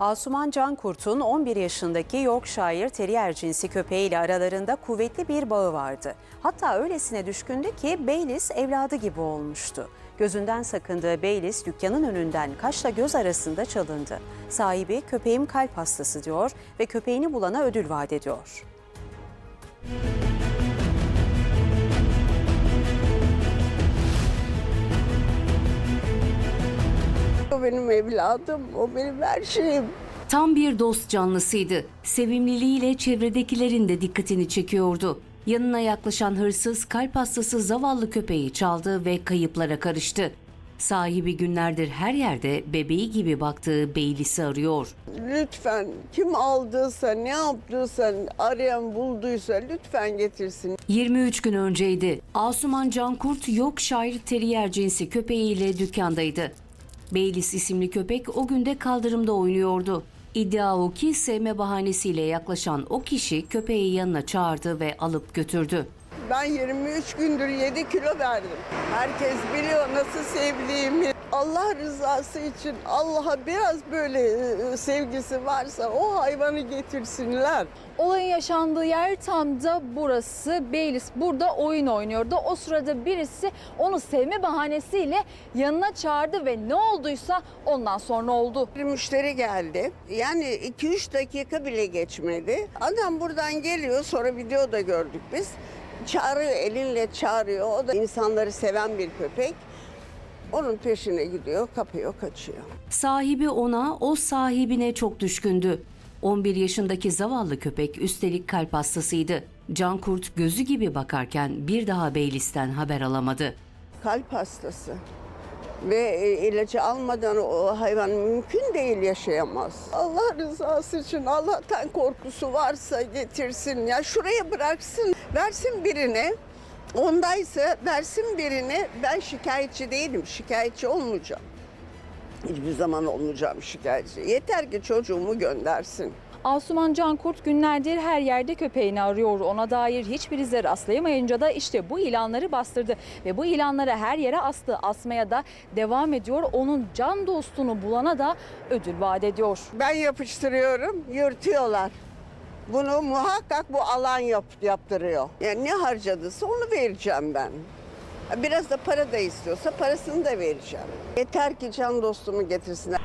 Asuman Cankurt'un 11 yaşındaki Yorkshire Terrier cinsi köpeğiyle aralarında kuvvetli bir bağı vardı. Hatta öylesine düşkündü ki Baileys evladı gibi olmuştu. Gözünden sakındığı Baileys dükkanın önünden kaşla göz arasında çalındı. Sahibi köpeğim kalp hastası diyor ve köpeğini bulana ödül vaat ediyor. O benim evladım, o benim her şeyim. Tam bir dost canlısıydı. Sevimliliğiyle çevredekilerin de dikkatini çekiyordu. Yanına yaklaşan hırsız kalp hastası zavallı köpeği çaldı ve kayıplara karıştı. Sahibi günlerdir her yerde bebeği gibi baktığı Beylis'i arıyor. Lütfen kim aldıysa, ne yaptıysa, arayan bulduysa lütfen getirsin. 23 gün önceydi. Asuman Cankurt Yorkshire Terrier cinsi köpeğiyle dükkandaydı. Beylis isimli köpek o günde kaldırımda oynuyordu. İddia o ki sevme bahanesiyle yaklaşan o kişi köpeği yanına çağırdı ve alıp götürdü. Ben 23 gündür 7 kilo verdim. Herkes biliyor nasıl sevdiğimi. Allah rızası için Allah'a biraz böyle e, sevgisi varsa o hayvanı getirsinler. Olayın yaşandığı yer tam da burası. Beylis burada oyun oynuyordu. O sırada birisi onu sevme bahanesiyle yanına çağırdı ve ne olduysa ondan sonra oldu. Bir müşteri geldi. Yani 2-3 dakika bile geçmedi. Adam buradan geliyor sonra videoda gördük biz. Çağırıyor elinle çağırıyor. O da insanları seven bir köpek. Onun peşine gidiyor, kapıyor, kaçıyor. Sahibi ona, o sahibine çok düşkündü. 11 yaşındaki zavallı köpek üstelik kalp hastasıydı. Cankurt gözü gibi bakarken bir daha Beylis'ten haber alamadı. Kalp hastası. Ve e, ilacı almadan o hayvan mümkün değil yaşayamaz. Allah rızası için Allah'tan korkusu varsa getirsin. Ya şuraya bıraksın, versin birine. Ondaysa versin birine. Ben şikayetçi değilim, şikayetçi olmayacağım. Hiçbir zaman olmayacağım şikayetçi. Yeter ki çocuğumu göndersin. Asuman Cankurt günlerdir her yerde köpeğini arıyor. Ona dair hiçbir ize rastlayamayınca da işte bu ilanları bastırdı. Ve bu ilanları her yere astı. Asmaya da devam ediyor. Onun can dostunu bulana da ödül vaat ediyor. Ben yapıştırıyorum, yırtıyorlar. Bunu muhakkak bu alan yap, yaptırıyor. Yani ne harcadıysa onu vereceğim ben. Biraz da para da istiyorsa parasını da vereceğim. Yeter ki can dostumu getirsinler.